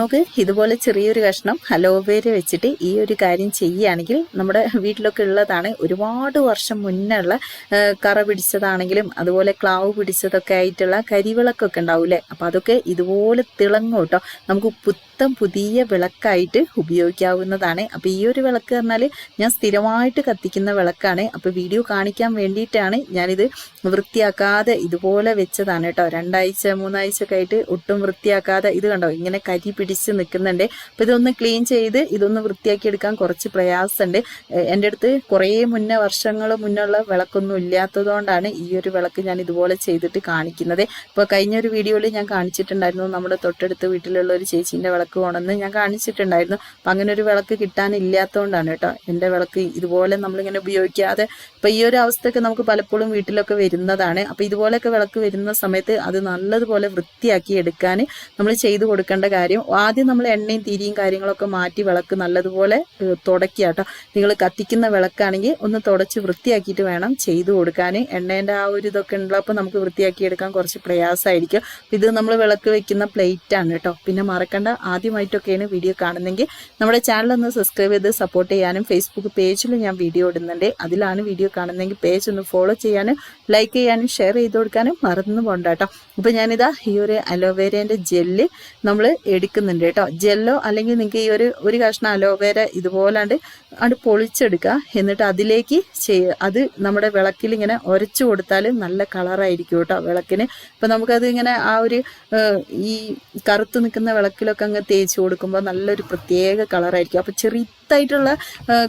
നമുക്ക് ഇതുപോലെ ചെറിയൊരു കഷ്ണം അലോവേര വെച്ചിട്ട് ഈ ഒരു കാര്യം ചെയ്യുകയാണെങ്കിൽ നമ്മുടെ വീട്ടിലൊക്കെ ഉള്ളതാണ്. ഒരുപാട് വർഷം മുന്നേ ഉള്ള കറ പിടിച്ചതാണെങ്കിലും അതുപോലെ ക്ലാവ് പിടിച്ചതൊക്കെ ആയിട്ടുള്ള കരിവിളക്കൊക്കെ ഉണ്ടാവൂലേ അപ്പം അതൊക്കെ ഇതുപോലെ തിളങ്ങും കേട്ടോ. നമുക്ക് പുത്തം പുതിയ വിളക്കായിട്ട് ഉപയോഗിക്കാവുന്നതാണ്. അപ്പോൾ ഈ ഒരു വിളക്ക് പറഞ്ഞാൽ ഞാൻ സ്ഥിരമായിട്ട് കത്തിക്കുന്ന വിളക്കാണ്. അപ്പോൾ വീഡിയോ കാണിക്കാൻ വേണ്ടിയിട്ടാണ് ഞാനിത് വൃത്തിയാക്കാതെ ഇതുപോലെ വെച്ചതാണ് കേട്ടോ. രണ്ടാഴ്ച മൂന്നാഴ്ച ഒക്കെ ആയിട്ട് ഒട്ടും വൃത്തിയാക്കാതെ ഇത് കണ്ടോ? ഇങ്ങനെ കരി പിടിച്ച് നിൽക്കുന്നുണ്ട്. അപ്പോൾ ഇതൊന്ന് ക്ലീൻ ചെയ്ത് ഇതൊന്ന് വൃത്തിയാക്കി എടുക്കാൻ കുറച്ച് പ്രയാസമുണ്ട്. എന്റെ അടുത്ത് കുറേ മുന്നേ വർഷങ്ങൾ മുന്നുള്ള വിളക്കൊന്നും ഇല്ലാത്തതുകൊണ്ടാണ് ഈ ഒരു വിളക്ക് ഞാൻ ഇതുപോലെ ചെയ്തിട്ട് കാണിക്കുന്നത്. ഇപ്പോൾ കഴിഞ്ഞ ഒരു വീഡിയോയിൽ ഞാൻ കാണിച്ചിട്ടുണ്ടായിരുന്നു. നമ്മുടെ തൊട്ടടുത്ത് വീട്ടിലുള്ള ഒരു ചേച്ചീന്റെ വിളക്ക് പോകണമെന്ന് ഞാൻ കാണിച്ചിട്ടുണ്ടായിരുന്നു. അപ്പം അങ്ങനെ ഒരു വിളക്ക് കിട്ടാനില്ലാത്തതുകൊണ്ടാണ് കേട്ടോ എന്റെ വിളക്ക് ഇതുപോലെ നമ്മളിങ്ങനെ ഉപയോഗിക്കാതെ. ഇപ്പം ഈ ഒരു അവസ്ഥയൊക്കെ നമുക്ക് പലപ്പോഴും വീട്ടിലൊക്കെ വരുന്നതാണ്. അപ്പം ഇതുപോലെയൊക്കെ വിളക്ക് വരുന്ന സമയത്ത് അത് നല്ലതുപോലെ വൃത്തിയാക്കി എടുക്കാൻ നമ്മൾ ചെയ്തു കൊടുക്കേണ്ട കാര്യം ആദ്യം നമ്മൾ എണ്ണയും തിരിയും കാര്യങ്ങളൊക്കെ മാറ്റി വിളക്ക് നല്ലതുപോലെ തുടക്കുക കേട്ടോ. നിങ്ങൾ കത്തിക്കുന്ന വിളക്കാണെങ്കിൽ ഒന്ന് തുടച്ച് വൃത്തിയാക്കിയിട്ട് വേണം ചെയ്തു കൊടുക്കാൻ. എണ്ണേന്റെ ആ ഒരു ഇതൊക്കെ ഉള്ളപ്പോൾ നമുക്ക് വൃത്തിയാക്കി എടുക്കാൻ കുറച്ച് പ്രയാസമായിരിക്കും. ഇത് നമ്മൾ വിളക്ക് വെക്കുന്ന പ്ലേറ്റ് ആണ് കേട്ടോ. പിന്നെ മറക്കണ്ട ആദ്യമായിട്ടൊക്കെയാണ് വീഡിയോ കാണുന്നെങ്കിൽ നമ്മുടെ ചാനൽ ഒന്ന് സബ്സ്ക്രൈബ് ചെയ്ത് സപ്പോർട്ട് ചെയ്യാനും ഫേസ്ബുക്ക് പേജിൽ ഞാൻ വീഡിയോ ഇടുന്നുണ്ട്. അതിലാണ് വീഡിയോ കാണുന്നതെങ്കിൽ പേജ് ഒന്ന് ഫോളോ ചെയ്യാനും ലൈക്ക് ചെയ്യാനും ഷെയർ ചെയ്ത് കൊടുക്കാനും മറന്നു പോകണ്ട കേട്ടോ. അപ്പോൾ ഞാനിതാ ഈ ഒരു അലോവേരേന്റെ ജെല്ല് നമ്മൾ എടുക്കുന്നുണ്ട് കേട്ടോ. ജെല്ലോ അല്ലെങ്കിൽ നിങ്ങൾക്ക് ഈ ഒരു ഒരു കഷ്ണം അലോവേര ഇതുപോലാണ്ട് അത് പൊളിച്ചെടുക്കുക. എന്നിട്ട് അതിലേക്ക് ചെയ്യ അത് നമ്മുടെ വിളക്കിൽ ഇങ്ങനെ ഉരച്ചു കൊടുത്താൽ നല്ല കളറായിരിക്കും കേട്ടോ വിളക്കിന്. ഇപ്പം നമുക്കത് ഇങ്ങനെ ആ ഒരു ഈ കറുത്ത് നിൽക്കുന്ന വിളക്കിലൊക്കെ അങ്ങ് തേച്ച് കൊടുക്കുമ്പോൾ നല്ലൊരു പ്രത്യേക കളറായിരിക്കും അപ്പോൾ ചെറുതായിട്ടുള്ള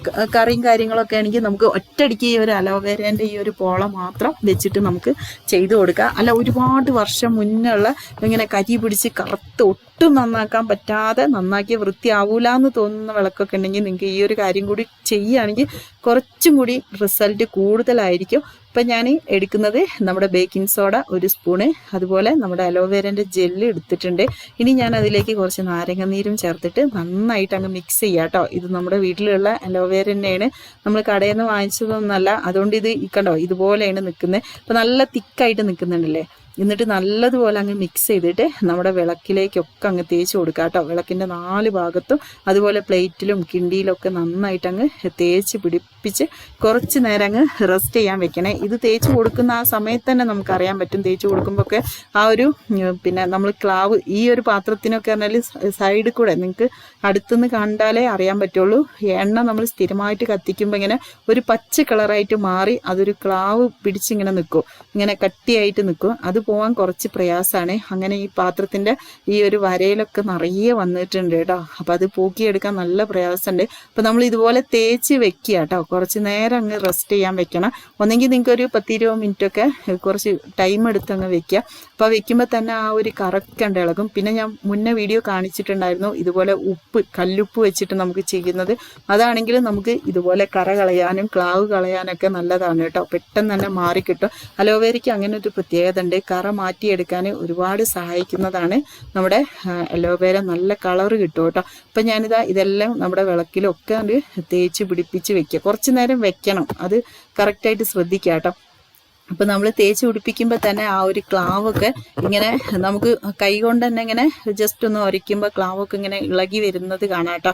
ക- കറിയും കാര്യങ്ങളൊക്കെ ആണെങ്കിൽ നമുക്ക് ഒറ്റയടിക്ക് ഈ ഒരു അലോവേരേന്റെ ഈ ഒരു പോള മാത്രം വെച്ചിട്ട് നമുക്ക് ചെയ്തു കൊടുക്കാം. അല്ല ഒരുപാട് വർഷം മുന്നുള്ള ഇങ്ങനെ കരി പിടിച്ച് കറുത്ത് ഒട്ടും നന്നാക്കാൻ പറ്റാതെ നന്നാക്കി വൃത്തിയാവൂല എന്ന് തോന്നുന്ന വിളക്കൊക്കെ ഉണ്ടെങ്കിൽ നിങ്ങൾക്ക് ഈ ഒരു കാര്യം കൂടി ചെയ്യുകയാണെങ്കിൽ കുറച്ചും കൂടി റിസൾട്ട് കൂടുതലായിരിക്കും. ഇപ്പം ഞാൻ എടുക്കുന്നത് നമ്മുടെ ബേക്കിംഗ് സോഡ ഒരു സ്പൂണ് അതുപോലെ നമ്മുടെ അലോവേരന്റെ ജെല്ല് എടുത്തിട്ടുണ്ട്. ഇനി ഞാൻ അതിലേക്ക് കുറച്ച് നാരങ്ങ നീരും ചേർത്തിട്ട് നന്നായിട്ട് അങ്ങ് മിക്സ് ചെയ്യാം കേട്ടോ. ഇത് നമ്മുടെ വീട്ടിലുള്ള അലോവേര തന്നെയാണ് നമ്മൾ കടയിൽ നിന്ന് വാങ്ങിച്ചതൊന്നല്ല. അതുകൊണ്ട് ഇത് കണ്ടോ ഇതുപോലെയാണ് നിൽക്കുന്നത്. ഇപ്പം നല്ല തിക്കായിട്ട് നിൽക്കുന്നുണ്ടല്ലേ? എന്നിട്ട് നല്ലതുപോലെ അങ്ങ് മിക്സ് ചെയ്തിട്ട് നമ്മുടെ വിളക്കിലേക്കൊക്കെ അങ്ങ് തേച്ച് കൊടുക്കുക കേട്ടോ. വിളക്കിന്റെ നാല് ഭാഗത്തും അതുപോലെ പ്ലേറ്റിലും കിണ്ടിയിലൊക്കെ നന്നായിട്ട് അങ്ങ് തേച്ച് പിടിപ്പിച്ച് കുറച്ച് നേരം അങ്ങ് റെസ്റ്റ് ചെയ്യാൻ വെക്കണേ. ഇത് തേച്ച് കൊടുക്കുന്ന ആ സമയത്ത് തന്നെ നമുക്കറിയാൻ പറ്റും തേച്ച് കൊടുക്കുമ്പോൾ ഒക്കെ ആ ഒരു പിന്നെ നമ്മൾ ക്ലാവ് ഈ ഒരു പാത്രത്തിനൊക്കെ പറഞ്ഞാൽ സൈഡിൽ കൂടെ നിങ്ങൾക്ക് അടുത്തുനിന്ന് കണ്ടാലേ അറിയാൻ പറ്റുള്ളൂ. എണ്ണ നമ്മൾ സ്ഥിരമായിട്ട് കത്തിക്കുമ്പോൾ ഇങ്ങനെ ഒരു പച്ച കളറായിട്ട് മാറി അതൊരു ക്ലാവ് പിടിച്ചിങ്ങനെ നിൽക്കും ഇങ്ങനെ കട്ടിയായിട്ട് നിൽക്കും അത് പോകാൻ കുറച്ച് പ്രയാസമാണ് അങ്ങനെ ഈ പാത്രത്തിന്റെ ഈ ഒരു വരയിലൊക്കെ നിറയെ വന്നിട്ടുണ്ട് കേട്ടോ. അപ്പോൾ അത് പൂക്കിയെടുക്കാൻ നല്ല പ്രയാസമുണ്ട്. അപ്പോൾ നമ്മൾ ഇതുപോലെ തേച്ച് വെക്കുക കേട്ടോ. കുറച്ച് നേരം അങ്ങ് റെസ്റ്റ് ചെയ്യാൻ വെക്കണം. ഒന്നെങ്കിൽ നിങ്ങൾക്ക് ഒരു പത്തിരുപത് മിനിറ്റൊക്കെ കുറച്ച് ടൈം എടുത്ത് അങ്ങ് വെക്കുക. അപ്പോൾ വെക്കുമ്പോൾ തന്നെ ആ ഒരു കറക്കണ്ട ഇളകും. പിന്നെ ഞാൻ മുന്നേ വീഡിയോ കാണിച്ചിട്ടുണ്ടായിരുന്നു. ഇതുപോലെ ഉപ്പ് കല്ലുപ്പ് വെച്ചിട്ട് നമുക്ക് ചെയ്യുന്നത്. അതാണെങ്കിൽ നമുക്ക് ഇതുപോലെ കറ കളയാനും ക്ലാവ് കളയാനൊക്കെ നല്ലതാണ് കേട്ടോ. പെട്ടെന്ന് തന്നെ മാറിക്കിട്ടും അലോവേരയ്ക്ക് അങ്ങനെ ഒരു പ്രത്യേകത ഉണ്ട്. കറ മാറ്റിയെടുക്കാൻ ഒരുപാട് സഹായിക്കുന്നതാണ് നമ്മുടെ അലോവേര നല്ല കളർ കിട്ടും കേട്ടോ. അപ്പം ഞാനിതാ ഇതെല്ലാം നമ്മുടെ വിളക്കിലൊക്കെ തേച്ച് പിടിപ്പിച്ച് വെക്കുക കുറച്ച് നേരം വെക്കണം. അത് കറക്റ്റായിട്ട് ശ്രദ്ധിക്കുക കേട്ടോ അപ്പം നമ്മൾ തേച്ച് പിടിപ്പിക്കുമ്പോൾ തന്നെ ആ ഒരു ക്ലാവൊക്കെ ഇങ്ങനെ നമുക്ക് കൈ കൊണ്ട് തന്നെ ഇങ്ങനെ ജസ്റ്റ് ഒന്ന് ഉരയ്ക്കുമ്പോൾ ക്ലാവൊക്കെ ഇങ്ങനെ ഇളകി വരുന്നത് കാണാം കേട്ടോ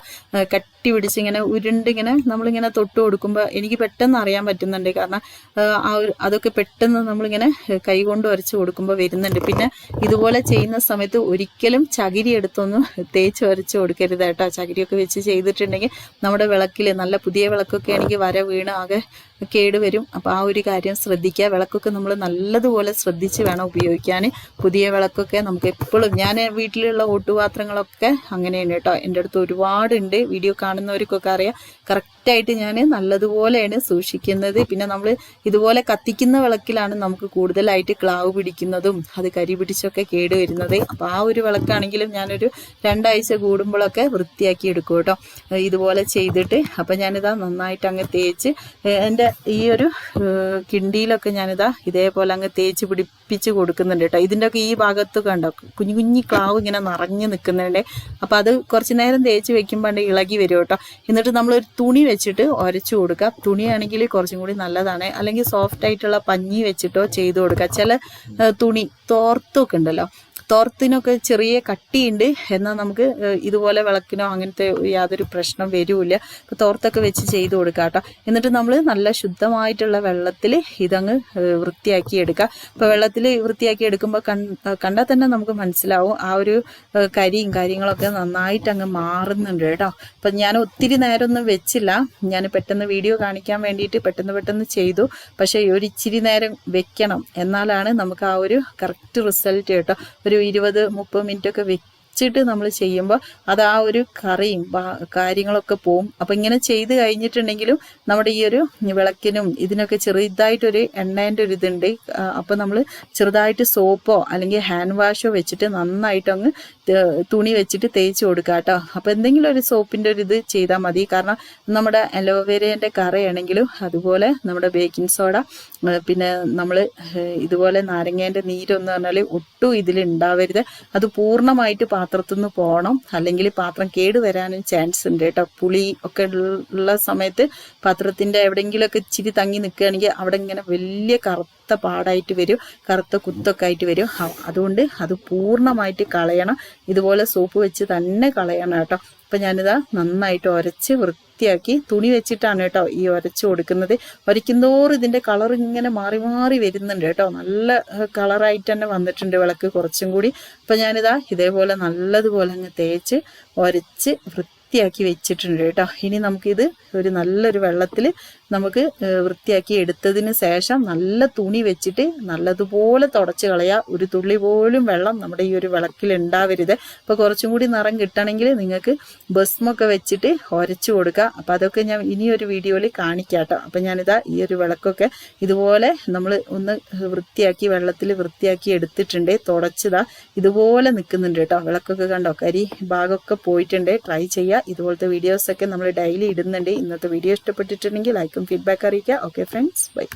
കട്ടി പിടിച്ച് ഇങ്ങനെ ഉരുണ്ടിങ്ങനെ നമ്മളിങ്ങനെ തൊട്ട് കൊടുക്കുമ്പോൾ എനിക്ക് പെട്ടെന്ന് അറിയാൻ പറ്റുന്നുണ്ട്. കാരണം ആ, ഒരു അതൊക്കെ പെട്ടെന്ന് നമ്മളിങ്ങനെ കൈ കൊണ്ട് ഉരച്ച് കൊടുക്കുമ്പോൾ വരുന്നുണ്ട്. പിന്നെ ഇതുപോലെ ചെയ്യുന്ന സമയത്ത് ഒരിക്കലും ചകിരി എടുത്തൊന്നും തേച്ച് ഉരച്ച് കൊടുക്കരുത് കേട്ടോ. ചകിരിയൊക്കെ വെച്ച് ചെയ്തിട്ടുണ്ടെങ്കിൽ നമ്മുടെ വിളക്കിൽ നല്ല പുതിയ വിളക്കൊക്കെ ആണെങ്കിൽ വര വീണ് ആകെ കേടുവരും അപ്പോൾ ആ ഒരു കാര്യം ശ്രദ്ധിക്കുക. വിളക്കൊക്കെ നമ്മൾ നല്ലതുപോലെ ശ്രദ്ധിച്ച് വേണം ഉപയോഗിക്കാൻ പുതിയ വിളക്കൊക്കെ നമുക്ക് എപ്പോഴും ഞാൻ വീട്ടിലുള്ള ഓട്ടുപാത്രങ്ങളൊക്കെ അങ്ങനെയാണ് കേട്ടോ. എന്റെ അടുത്ത് ഒരുപാടുണ്ട്. വീഡിയോ കാണുന്നവർക്കൊക്കെ അറിയാം. കറക്റ്റായിട്ട് ഞാൻ നല്ലതുപോലെയാണ് സൂക്ഷിക്കുന്നത്. പിന്നെ നമ്മൾ ഇതുപോലെ കത്തിക്കുന്ന വിളക്കിലാണ് നമുക്ക് കൂടുതലായിട്ട് ക്ലാവ് പിടിക്കുന്നതും അത് കരി പിടിച്ചൊക്കെ കേട് വരുന്നത്. അപ്പോൾ ആ ഒരു വിളക്കാണെങ്കിലും ഞാനൊരു രണ്ടാഴ്ച കൂടുമ്പോഴൊക്കെ വൃത്തിയാക്കി എടുക്കും കേട്ടോ. ഇതുപോലെ ചെയ്തിട്ട്. അപ്പം ഞാനിതാ നന്നായിട്ട് അങ്ങ് തേച്ച് എന്റെ ഈ ഒരു കിണ്ടിയിലൊക്കെ കിണ്ടിയിലൊക്കെ ഞാനിതാ ഇതേപോലെ അങ്ങ് തേച്ച് പിടിപ്പിച്ച് കൊടുക്കുന്നുണ്ട് കേട്ടോ. ഇതിന്റെ ഒക്കെ ഈ ഭാഗത്ത് കണ്ടോ? കുഞ്ഞു കുഞ്ഞു ക്ലാവ് ഇങ്ങനെ നിറഞ്ഞു നിൽക്കുന്നുണ്ട്. അപ്പോൾ അത് കുറച്ച് നേരം തേച്ച് വെക്കുമ്പോൾ ഇളകി വരും കേട്ടോ. എന്നിട്ട് നമ്മളൊരു തുണി വെച്ചിട്ട് ഉരച്ചു കൊടുക്കുക തുണിയാണെങ്കിൽ കുറച്ചും കൂടി നല്ലതാണ്. അല്ലെങ്കിൽ സോഫ്റ്റ് ആയിട്ടുള്ള പഞ്ഞി വെച്ചിട്ടോ ചെയ്തു കൊടുക്കുക ചില തുണി തോർത്തൊക്കെ ഉണ്ടല്ലോ. തോർത്തിനൊക്കെ ചെറിയ കട്ടിയുണ്ട്. എന്നാൽ നമുക്ക് ഇതുപോലെ വിളക്കിനോ അങ്ങനത്തെ യാതൊരു പ്രശ്നം വരില്ല. അപ്പോൾ തോർത്തൊക്കെ വെച്ച് ചെയ്ത് കൊടുക്കുക കേട്ടോ. എന്നിട്ട് നമ്മൾ നല്ല ശുദ്ധമായിട്ടുള്ള വെള്ളത്തിൽ ഇതങ്ങ് വൃത്തിയാക്കി എടുക്കുക അപ്പോൾ വെള്ളത്തിൽ വൃത്തിയാക്കി എടുക്കുമ്പോൾ കണ്ടാൽ തന്നെ നമുക്ക് മനസ്സിലാവും. ആ ഒരു കരിയും കാര്യങ്ങളൊക്കെ നന്നായിട്ട് അങ്ങ് മാറുന്നുണ്ട് കേട്ടോ. അപ്പം ഞാൻ ഒത്തിരി നേരമൊന്നും വെച്ചില്ല. ഞാൻ പെട്ടെന്ന് വീഡിയോ കാണിക്കാൻ വേണ്ടിയിട്ട് പെട്ടെന്ന് പെട്ടെന്ന് ചെയ്തു. പക്ഷേ ഒരു ഇച്ചിരി നേരം വെക്കണം. എന്നാലാണ് നമുക്ക് ആ ഒരു കറക്റ്റ് റിസൾട്ട് കേട്ടോ. ഒരു ഇരുപത് മുപ്പത് മിനിറ്റ് ഒക്കെ വെച്ചിട്ട് നമ്മൾ ചെയ്യുമ്പോൾ അത് ആ ഒരു കറിയും കാര്യങ്ങളൊക്കെ പോവും. അപ്പം ഇങ്ങനെ ചെയ്ത് കഴിഞ്ഞിട്ടുണ്ടെങ്കിലും നമ്മുടെ ഈ ഒരു വിളക്കിനും ഇതിനൊക്കെ ചെറുതായിട്ടൊരു എണ്ണേന്റെ ഒരു ഇതുണ്ട്. അപ്പം നമ്മൾ ചെറുതായിട്ട് സോപ്പോ അല്ലെങ്കിൽ ഹാൻഡ് വാഷോ വെച്ചിട്ട് നന്നായിട്ട് അങ്ങ് തുണി വെച്ചിട്ട് തേച്ച് കൊടുക്കുക കേട്ടോ. അപ്പോൾ എന്തെങ്കിലും ഒരു സോപ്പിന്റെ ഒരു ഇത് ചെയ്താൽ മതി. കാരണം നമ്മുടെ അലോവേരേന്റെ കറയാണെങ്കിലും അതുപോലെ നമ്മുടെ ബേക്കിംഗ് സോഡ പിന്നെ നമ്മൾ ഇതുപോലെ നാരങ്ങേന്റെ നീരൊന്ന് പറഞ്ഞാൽ ഒട്ടും ഇതിൽ ഉണ്ടാവരുത് അത് പൂർണമായിട്ട് പാത്രത്തിൽ നിന്ന് പോകണം അല്ലെങ്കിൽ പാത്രം കേട് വരാനും ചാൻസ് ഉണ്ട് കേട്ടോ. പുളി ഒക്കെ ഉള്ള സമയത്ത് പാത്രത്തിന്റെ എവിടെയെങ്കിലുമൊക്കെ ഇച്ചിരി തങ്ങി നിൽക്കുകയാണെങ്കിൽ അവിടെ ഇങ്ങനെ വലിയ കറുത്ത പാടായിട്ട് വരും കറുത്ത കുത്തൊക്കെ ആയിട്ട് വരും. അതുകൊണ്ട് അത് പൂർണമായിട്ട് കളയണം. ഇതുപോലെ സോപ്പ് വെച്ച് തന്നെ കളയണം കേട്ടോ. അപ്പം ഞാനിതാ നന്നായിട്ട് ഉരച്ച് വൃത്തിയാക്കി തുണി വെച്ചിട്ടാണ് കേട്ടോ ഈ ഉരച്ച് കൊടുക്കുന്നത്. ഉരയ്ക്കുന്തോറും ഇതിന്റെ കളർ ഇങ്ങനെ മാറി മാറി വരുന്നുണ്ട് കേട്ടോ. നല്ല കളറായിട്ട് തന്നെ വന്നിട്ടുണ്ട് വിളക്ക് കുറച്ചും കൂടി. അപ്പം ഞാനിതാ ഇതേപോലെ നല്ലതുപോലെ അങ്ങ് തേച്ച് ഉരച്ച് വൃത്തിയാക്കി വെച്ചിട്ടുണ്ട് കേട്ടോ. ഇനി നമുക്കിത് ഒരു നല്ലൊരു വെള്ളത്തിൽ നമുക്ക് വൃത്തിയാക്കി എടുത്തതിന് ശേഷം നല്ല തുണി വെച്ചിട്ട് നല്ലതുപോലെ തുടച്ച് കളയുക ഒരു തുള്ളി പോലും വെള്ളം നമ്മുടെ ഈ ഒരു വിളക്കിൽ ഉണ്ടാവരുത്. അപ്പോൾ കുറച്ചും കൂടി നിറം കിട്ടണമെങ്കിൽ നിങ്ങൾക്ക് ഭസ്മൊക്കെ വെച്ചിട്ട് ഉരച്ചു കൊടുക്കുക അപ്പം അതൊക്കെ ഞാൻ ഇനിയൊരു വീഡിയോയിൽ കാണിക്കാം കേട്ടോ അപ്പോൾ ഞാനിതാ ഈ ഒരു വിളക്കൊക്കെ ഇതുപോലെ നമ്മൾ ഒന്ന് വൃത്തിയാക്കി വെള്ളത്തിൽ വൃത്തിയാക്കി എടുത്തിട്ടുണ്ട്. തുടച്ചതാ. ഇതുപോലെ നിൽക്കുന്നുണ്ട് കേട്ടോ. വിളക്കൊക്കെ കണ്ടോ? കരി ഭാഗമൊക്കെ പോയിട്ടുണ്ട്. ട്രൈ ചെയ്യുക. ഇതുപോലത്തെ വീഡിയോസൊക്കെ നമ്മൾ ഡെയിലി ഇടുന്നുണ്ട്. ഇന്നത്തെ വീഡിയോ ഇഷ്ടപ്പെട്ടിട്ടുണ്ടെങ്കിൽ ലൈക്കും ഫീഡ്ബാക്ക് അറിയിക്കുക ഓക്കെ ഫ്രണ്ട്സ് ബൈ